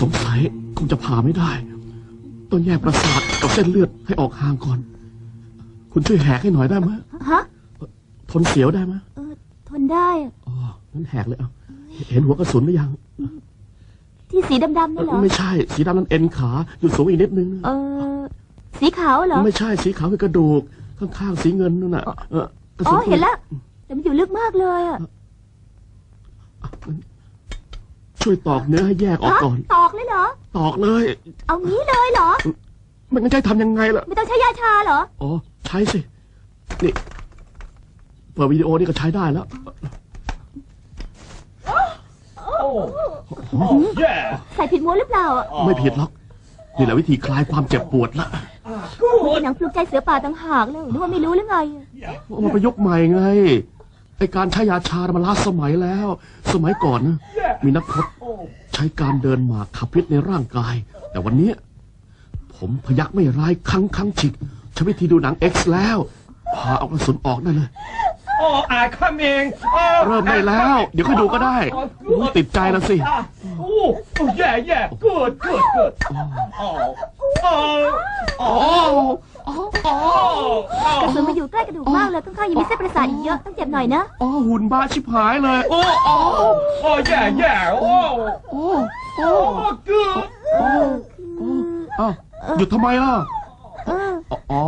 สงสัยคงจะผ่าไม่ได้ ต้องแยกประสาทกับเส้นเลือดให้ออกห่างก่อน คุณช่วยแหกให้หน่อยได้ไหมฮะทนเสียวได้ไหมเออทนได้อะอ๋องั้นแหกเลยเอาเห็นหัวกระสุนหรือยัง ที่สีดำๆนั่นเหรอ ไม่ใช่ สีดำนั้นเอ็นขาอยู่สูงอีกนิดนึง เออ สีขาวเหรอ ไม่ใช่ สีขาวคือกระดูก ข้างๆ สีเงินนั่นน่ะ เออกระอ๋สุอนเห็นแล้วแต่มันอยู่ลึกมากเลยอะ ช่วยตอกเนื้อให้แยกออกฮะก่อน ตอกเลยเหรอ ตอกเลย เอางี้เลยเหรอ มันงั้นจะให้ทำยังไงล่ะ ไม่ต้องใช้ยาชาเหรอ อ๋อ ใช้สิ นี่ เปิดวิดีโอนี่ก็ใช้ได้แล้วแย่ใส่ผิดม้วนหรือเปล่าอะไม่ผิดหรอก นี่แหละวิธีคลายความเจ็บปวดละหนังปลุกใจเสือป่าต่างหากเลยนึกว่าไม่รู้หรือไง เอามาประยุกต์ใหม่ไง ไอการใช้ยาชามันล้าสมัยแล้ว สมัยก่อนนะมีนักพรต ใช้การเดินหมากขับพิษในร่างกาย แต่วันเนี้ยผมพยักไม่ร้ายครั้งครั้งฉิกใช้วิธีดูหนัง X แล้วพาเอากระสุนออกได้เลย โอ้อาคัมเองเริ่มได้แล้ว เดี๋ยวค่อยดูก็ได้โอ้ยติดใจแล้วสิโอ้แย่แย่ good good good โอ้โอ้โอ้โอ้โอ้ กระสุนมาอยู่ใกล้กระดูกมากเลยข้างๆยังมีเส้นประสาทอีกเยอะต้องเจ็บหน่อยนะโอ้หุ่นบ้าชิบหายเลย โอ้โอ้โอ้แย่แย่โอ้โอ้โอ้โอ้ good โอ้อ้าวหยุดทำไมล่ะเอออ๋อ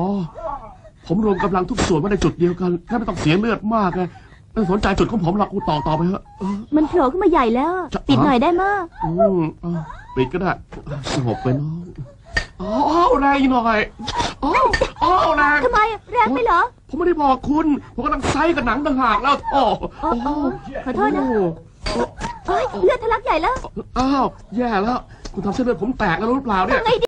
ผมรวมกำลังทุกส่วนไว้ในจุดเดียวกันแค่ไม่ต้องเสียเลือดมากไงไม่สนใจจุดของผมหรอกกูต่อต่อไปเถอะเออมันโผล่ขึ้นมาใหญ่แล้วอะจะปิดหน่อยได้มากอืมอะปิดก็ได้สงบไปน้องอ๋ออ้าวแรงอีกหน่อย อ๋ออ๋อแรงทำไมอะแรงไปเหรอ ผมไม่ได้บอกคุณ ผมกำลังไซส์กับหนังต่างหากแล้วโอ้โอ้โอ้ขอโทษนะเอ้ยเลือดทะลักใหญ่แล้ว อ้าว แย่แล้ว คุณทำเส้นเลือดผมแตกแล้วรู้หรือเปล่าเนี่ยทำไงดี